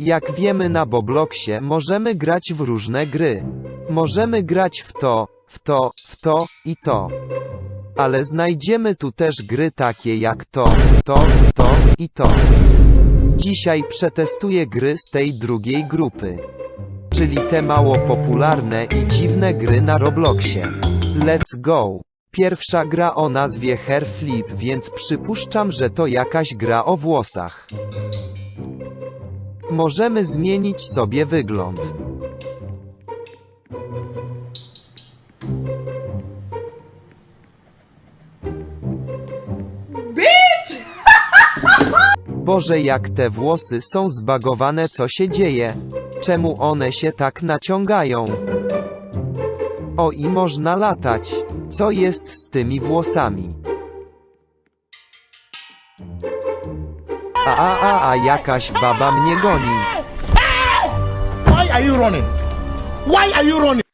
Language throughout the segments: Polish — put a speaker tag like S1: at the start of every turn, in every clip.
S1: Jak wiemy na Bobloxie możemy grać w różne gry. Możemy grać w to, w to, w to i to. Ale znajdziemy tu też gry takie jak to, to, to i to. Dzisiaj przetestuję gry z tej drugiej grupy. Czyli te mało popularne i dziwne gry na Robloxie. Let's go! Pierwsza gra o nazwie Hair Flip, więc przypuszczam, że to jakaś gra o włosach. Możemy zmienić sobie wygląd. Boże jak te włosy są zbagowane co się dzieje? Czemu one się tak naciągają? O i można latać. Co jest z tymi włosami? A a a a jakaś baba mnie goni.
S2: Why are you running? Why are you running?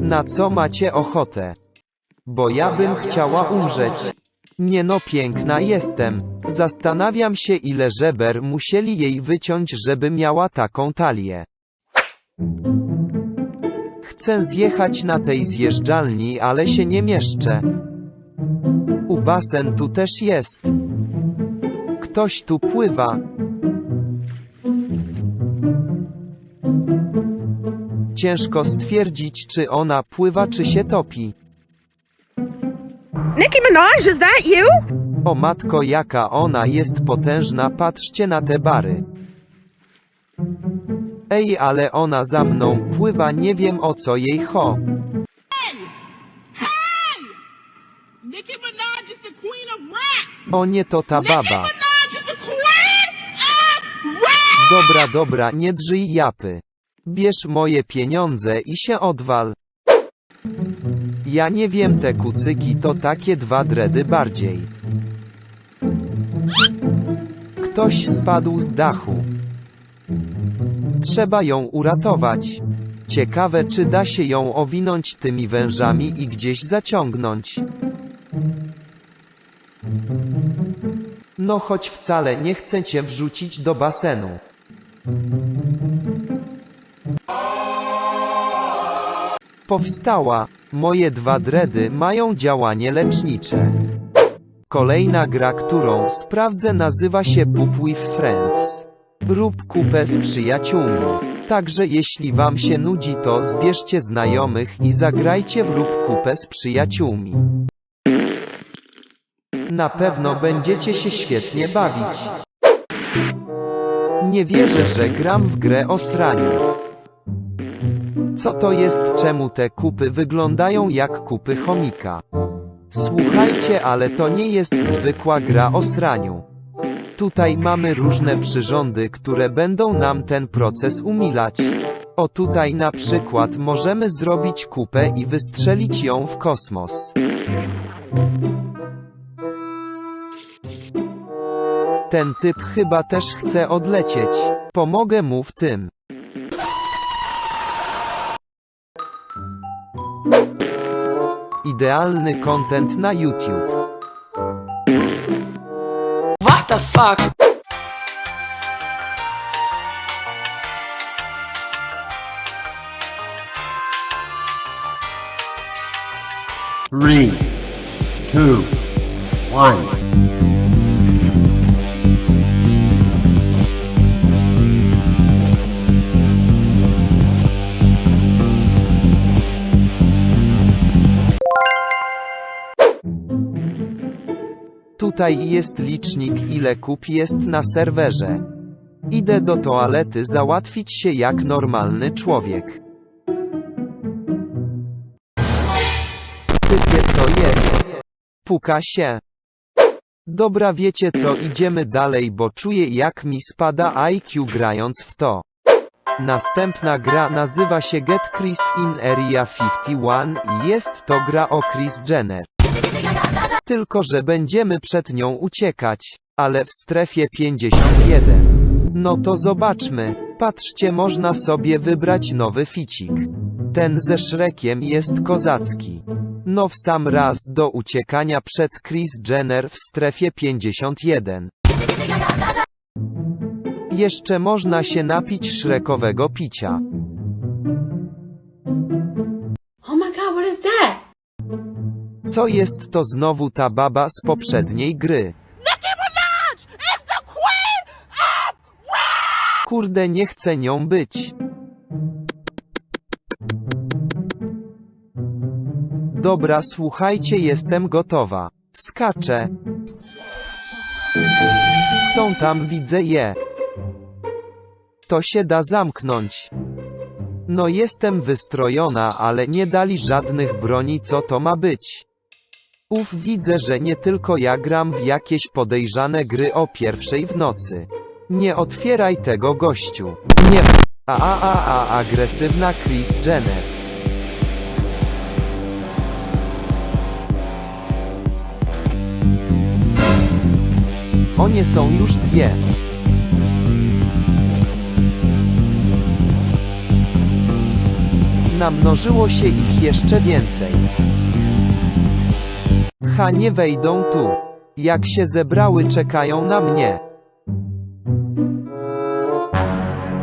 S1: Na co macie ochotę? Bo ja bym chciała umrzeć. Nie no piękna jestem. Zastanawiam się ile żeber musieli jej wyciąć, żeby miała taką talię. Chcę zjechać na tej zjeżdżalni, ale się nie mieszczę. U basen tu też jest. Ktoś tu pływa. Ciężko stwierdzić, czy ona pływa, czy się topi.
S3: Nicki Minaj, is that you?
S1: O matko, jaka ona jest potężna, patrzcie na te bary. Ej, ale ona za mną pływa, nie wiem o co jej
S4: rap.
S1: O nie to ta baba. Dobra, dobra, nie drżyj japy. Bierz moje pieniądze i się odwal. Ja nie wiem, te kucyki to takie dwa dredy bardziej. Ktoś spadł z dachu. Trzeba ją uratować. Ciekawe, czy da się ją owinąć tymi wężami i gdzieś zaciągnąć. No choć wcale nie chcę cię wrzucić do basenu. Powstała. Moje dwa dredy mają działanie lecznicze. Kolejna gra, którą sprawdzę nazywa się Poop with Friends. Rób kupę z przyjaciółmi. Także jeśli wam się nudzi to zbierzcie znajomych i zagrajcie w Rób kupę z przyjaciółmi. Na pewno będziecie się świetnie bawić. Nie wierzę, że gram w grę o sraniu. Co to jest, czemu te kupy wyglądają jak kupy chomika? Słuchajcie, ale to nie jest zwykła gra o sraniu. Tutaj mamy różne przyrządy, które będą nam ten proces umilać. O tutaj na przykład możemy zrobić kupę i wystrzelić ją w kosmos. Ten typ chyba też chce odlecieć. Pomogę mu w tym. Idealny content na YouTube.
S3: The fuck?
S5: Three, two, one.
S1: Tutaj jest licznik ile kup jest na serwerze. Idę do toalety załatwić się jak normalny człowiek. Typie co jest? Puka się. Dobra wiecie co idziemy dalej bo czuję jak mi spada IQ grając w to. Następna gra nazywa się Get Chris in Area 51 i jest to gra o Chris Jenner. Tylko, że będziemy przed nią uciekać. Ale w strefie 51. No to zobaczmy. Patrzcie, można sobie wybrać nowy ficik. Ten ze Szrekiem jest kozacki. No w sam raz do uciekania przed Chris Jenner w strefie 51. Jeszcze można się napić szrekowego picia. Co jest to znowu ta baba z poprzedniej gry? Kurde nie chcę nią być. Dobra słuchajcie jestem gotowa. Skaczę. Są tam widzę je. To się da zamknąć. No jestem wystrojona ale nie dali żadnych broni co to ma być. Uf widzę że nie tylko ja gram w jakieś podejrzane gry o pierwszej w nocy. Nie otwieraj tego gościu. Nie. A a a a agresywna Chris Jenner. O nie są już dwie. Namnożyło się ich jeszcze więcej. Ha nie wejdą tu. Jak się zebrały czekają na mnie.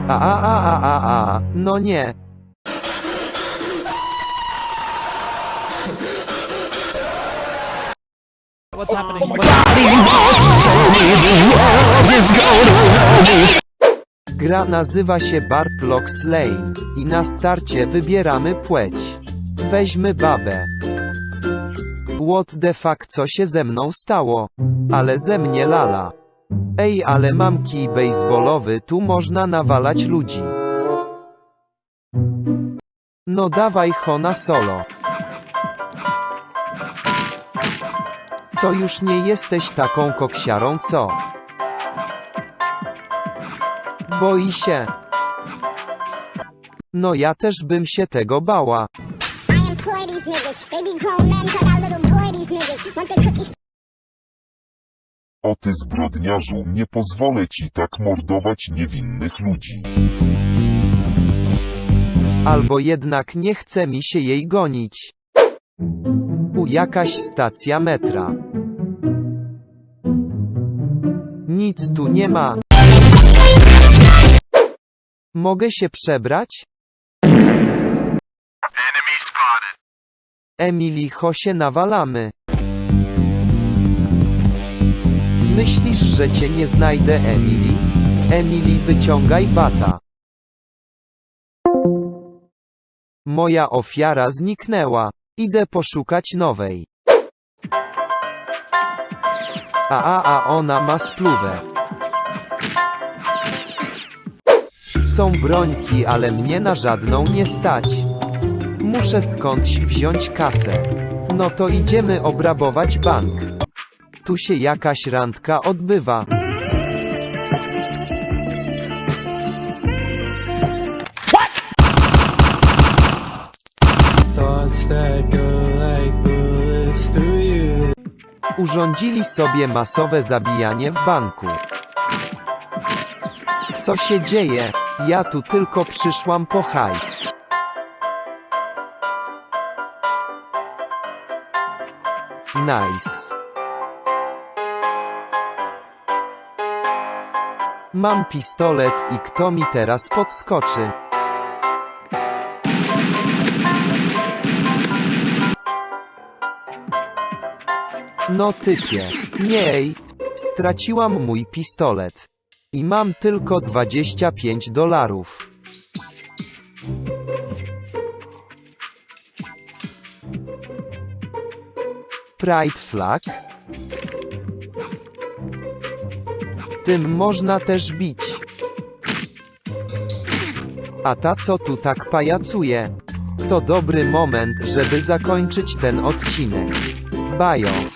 S1: A a a a a a, no nie. Gra nazywa się Barplox Lane i na starcie wybieramy płeć. Weźmy babę. What the fuck co się ze mną stało? Ale ze mnie lala. Ej ale mam kij baseballowy tu można nawalać ludzi. No dawaj Hona solo. Co już nie jesteś taką koksiarą co? Boi się. No ja też bym się tego bała.
S6: O ty zbrodniarzu, nie pozwolę ci tak mordować niewinnych ludzi.
S1: Albo jednak nie chce mi się jej gonić. U jakaś stacja metra. Nic tu nie ma. Mogę się przebrać? Emily ho się nawalamy. Myślisz, że cię nie znajdę Emily? Emily wyciągaj bata. Moja ofiara zniknęła. Idę poszukać nowej. A a a ona ma spluwę. Są brońki, ale mnie na żadną nie stać. Muszę skądś wziąć kasę. No to idziemy obrabować bank. Tu się jakaś randka odbywa. Urządzili sobie masowe zabijanie w banku. Co się dzieje? Ja tu tylko przyszłam po hajs. Nice. Mam pistolet i kto mi teraz podskoczy? No typie. Nie, straciłam mój pistolet. I mam tylko 25 dolarów. Pride flag? Tym można też bić. A ta co tu tak pajacuje? To dobry moment, żeby zakończyć ten odcinek. Bajo.